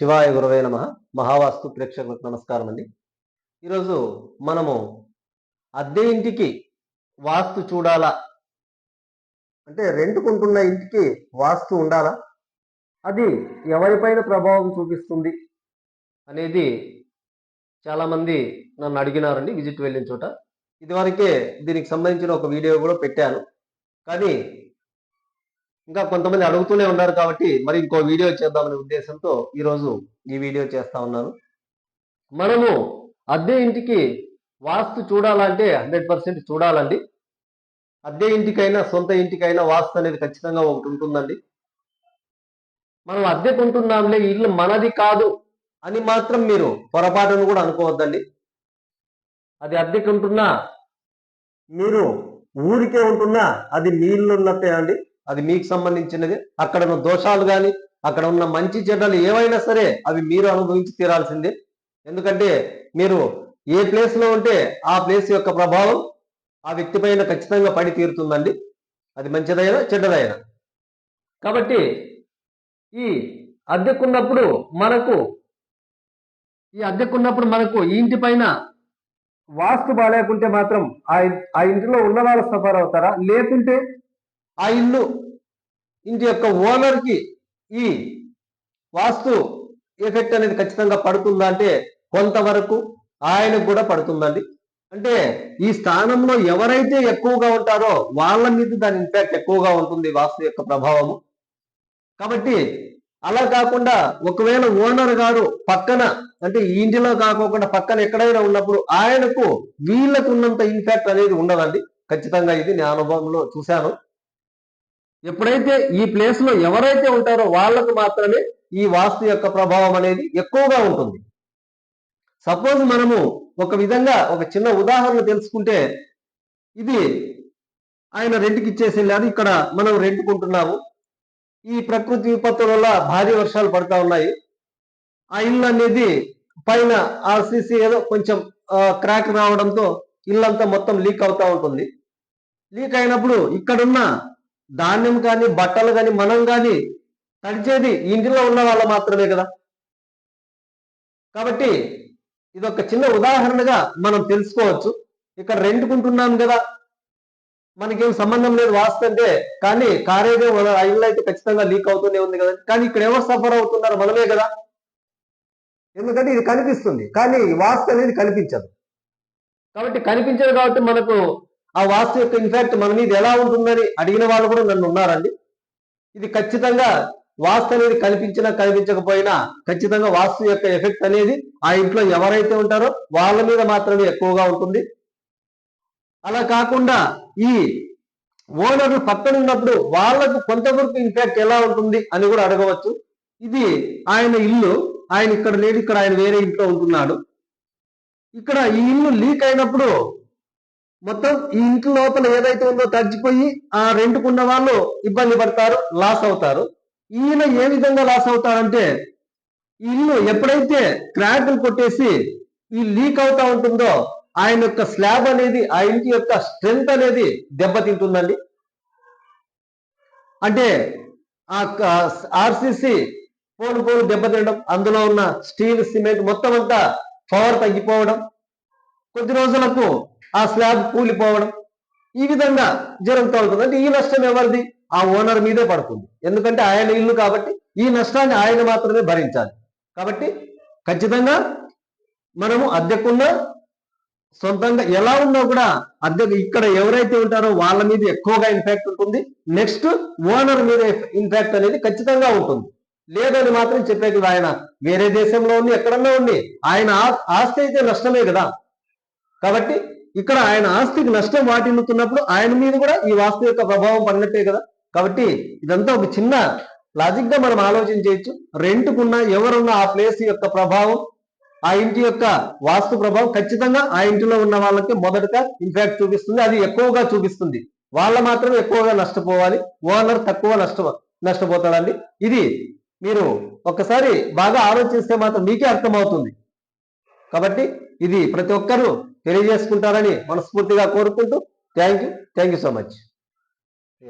శివాయ గురవే నమ. మహావాస్తు ప్రేక్షకులకు నమస్కారం అండి. ఈరోజు మనము అద్దె ఇంటికి వాస్తు చూడాలా? అంటే రెంట్కుంటున్న ఇంటికి వాస్తు ఉండాలా? అది ఎవరిపైన ప్రభావం చూపిస్తుంది? అనేది చాలామంది నన్ను అడిగినారండి విజిట్ వెళ్ళిన చోట. ఇదివరకే దీనికి సంబంధించిన ఒక వీడియో కూడా పెట్టాను. కానీ ఇంకా కొంతమంది అడుగుతూనే ఉన్నారు కాబట్టి మరి ఇంకో వీడియో చేద్దామనే ఉద్దేశంతో ఈరోజు ఈ వీడియో చేస్తా ఉన్నాను. మనము అద్దె ఇంటికి వాస్తు చూడాలంటే హండ్రెడ్ పర్సెంట్ చూడాలండి. అద్దె ఇంటికైనా సొంత ఇంటికైనా వాస్తు అనేది ఖచ్చితంగా ఒకటి ఉంటుందండి. మనం అద్దె కొంటున్నాంలే ఇల్లు మనది కాదు అని మాత్రం మీరు పొరపాటును కూడా అనుకోవద్దండి. అది అద్దె కొంటున్నా మీరు ఊరికే ఉంటున్నా అది మీ ఇల్లు ఉన్నట్టే అండి. అది మీకు సంబంధించినది. అక్కడ ఉన్న దోషాలు కానీ అక్కడ ఉన్న మంచి చెడ్డలు ఏవైనా సరే అవి మీరు అనుభవించి తీరాల్సిందే. ఎందుకంటే మీరు ఏ ప్లేస్లో ఉంటే ఆ ప్లేస్ యొక్క ప్రభావం ఆ వ్యక్తి పైన ఖచ్చితంగా పడి తీరుతుందండి. అది మంచిదైనా చెడ్డదైనా. కాబట్టి ఈ అద్దెకున్నప్పుడు మనకు ఈ అద్దెకున్నప్పుడు మనకు ఈ ఇంటి పైన వాస్తు బాగాలేకుంటే మాత్రం ఆ ఇంటిలో ఉన్న వాళ్ళు సఫర్ అవుతారా? లేకుంటే ఆ ఇల్లు ఇంటి యొక్క ఓనర్కి ఈ వాస్తు ఎఫెక్ట్ అనేది ఖచ్చితంగా పడుతుందా అంటే కొంతవరకు ఆయనకు కూడా పడుతుందండి. అంటే ఈ స్థానంలో ఎవరైతే ఎక్కువగా ఉంటారో వాళ్ళ మీద దాని ఇంపాక్ట్ ఎక్కువగా ఉంటుంది వాస్తు యొక్క ప్రభావము. కాబట్టి అలా కాకుండా ఒకవేళ ఓనర్ గారు పక్కన అంటే ఈ ఇంటిలో కాకోకుండా పక్కన ఎక్కడైనా ఉన్నప్పుడు ఆయనకు వీళ్ళకు ఉన్నంత ఇంపాక్ట్ అనేది ఉండదండి. ఖచ్చితంగా ఇది నేను అనుభవంలో చూశాను. ఎప్పుడైతే ఈ ప్లేస్లో ఎవరైతే ఉంటారో వాళ్ళకు మాత్రమే ఈ వాస్తు యొక్క ప్రభావం అనేది ఎక్కువగా ఉంటుంది. సపోజ్ మనము ఒక విధంగా ఒక చిన్న ఉదాహరణ తెలుసుకుంటే ఇది ఆయన రెంట్కి ఇచ్చేసి లేదు ఇక్కడ మనం రెంట్కుంటున్నాము ఈ ప్రకృతి విపత్తుల వల్ల భారీ వర్షాలు పడతా ఉన్నాయి. ఆ ఇల్లు అనేది పైన ఆర్సీసీ ఏదో కొంచెం క్రాక్ రావడంతో ఇల్లంతా మొత్తం లీక్ అవుతా ఉంటుంది. లీక్ అయినప్పుడు ఇక్కడున్న ధాన్యం కానీ బట్టలు కానీ మనం కానీ తడిచేది ఇంటిలో ఉన్న వాళ్ళు మాత్రమే కదా. కాబట్టి ఇది ఒక చిన్న ఉదాహరణగా మనం తెలుసుకోవచ్చు. ఇక్కడ రెంట్కుంటున్నాం కదా. మనకేం సంబంధం లేదు వాస్తుంటే కానీ కారేదే ఐళ్ళు అయితే ఖచ్చితంగా లీక్ అవుతూనే ఉంది కదా. కానీ ఇక్కడ ఎవరు సఫర్ అవుతున్నారు మనమే కదా. ఎందుకంటే ఇది కనిపిస్తుంది. కానీ వాస్తు అనేది కనిపించదు. కాబట్టి కనిపించదు కాబట్టి మనకు ఆ వాస్తు యొక్క ఇన్ఫాక్ట్ మన మీద ఎలా ఉంటుందని అడిగిన వాళ్ళు కూడా నన్ను ఉన్నారండి. ఇది ఖచ్చితంగా వాస్తు అనేది కనిపించినా కనిపించకపోయినా ఖచ్చితంగా వాస్తు యొక్క ఎఫెక్ట్ అనేది ఆ ఇంట్లో ఎవరైతే ఉంటారో వాళ్ళ మీద మాత్రమే ఎక్కువగా ఉంటుంది. అలా కాకుండా ఈ ఓనర్లు పక్కన ఉన్నప్పుడు వాళ్ళకు కొంతవరకు ఇన్ఫాక్ట్ ఎలా ఉంటుంది అని కూడా అడగవచ్చు. ఇది ఆయన ఇల్లు ఆయన ఇక్కడ లేడు ఇక్కడ ఆయన వేరే ఇంట్లో ఉంటున్నాడు. ఇక్కడ ఈ ఇల్లు లీక్ అయినప్పుడు మొత్తం ఈ ఇంటి లోపల ఏదైతే ఉందో తగ్గిపోయి ఆ రెంట్కున్న వాళ్ళు ఇబ్బంది పడతారు లాస్ అవుతారు. ఈయన ఏ విధంగా లాస్ అవుతారంటే ఇల్లు ఎప్పుడైతే క్రాకులు కొట్టేసి ఈ లీక్ అవుతా ఉంటుందో ఆయన యొక్క స్లాబ్ అనేది ఆ ఇంటి యొక్క స్ట్రెంగ్త్ అనేది దెబ్బతింటుందండి. అంటే ఆ ఆర్సిసి పోను పోను దెబ్బతినడం అందులో ఉన్న స్టీల్ సిమెంట్ మొత్తం అంతా పవర్ తగ్గిపోవడం. కొద్ది రోజులకు ఆ స్లాబ్ కూలిపోవడం ఈ విధంగా జరుగుతూ ఉంటుంది అంటే ఈ నష్టం ఎవరిది? ఆ ఓనర్ మీదే పడుతుంది. ఎందుకంటే ఆయన ఇల్లు కాబట్టి ఈ నష్టాన్ని ఆయన మాత్రమే భరించాలి. కాబట్టి ఖచ్చితంగా మనము అద్దెకున్న సొంతంగా ఎలా ఉన్నా కూడా అద్దె ఇక్కడ ఎవరైతే ఉంటారో వాళ్ళ మీద ఎక్కువగా ఇంపాక్ట్ ఉంటుంది. నెక్స్ట్ ఓనర్ మీద ఇంపాక్ట్ అనేది ఖచ్చితంగా ఉంటుంది. లేదని మాత్రం చెప్పేది ఆయన వేరే దేశంలో ఉంది ఎక్కడన్నా ఉంది. ఆయన ఆస్తి అయితే నష్టమే కదా. కాబట్టి ఇక్కడ ఆయన ఆస్తికి నష్టం వాటిల్లుతున్నప్పుడు ఆయన మీద కూడా ఈ వాస్తు యొక్క ప్రభావం పడినట్టే కదా. కాబట్టి ఇదంతా ఒక చిన్న లాజిక్గా మనం ఆలోచన చేయొచ్చు. రెంట్కున్న ఎవరున్న ఆ ప్లేస్ యొక్క ప్రభావం ఆ ఇంటి యొక్క వాస్తు ప్రభావం ఖచ్చితంగా ఆ ఇంటిలో ఉన్న వాళ్ళకి మొదటగా ఇంపాక్ట్ చూపిస్తుంది. అది ఎక్కువగా చూపిస్తుంది. వాళ్ళ మాత్రమే ఎక్కువగా నష్టపోవాలి. ఓనర్ తక్కువ నష్ట నష్టపోతాడండి. ఇది మీరు ఒక్కసారి బాగా ఆలోచిస్తే మాత్రం మీకే అర్థమవుతుంది. కాబట్టి ఇది ప్రతి ఒక్కరూ తెలియజేసుకుంటారని మనస్ఫూర్తిగా కోరుకుంటూ thank you. Thank you so much.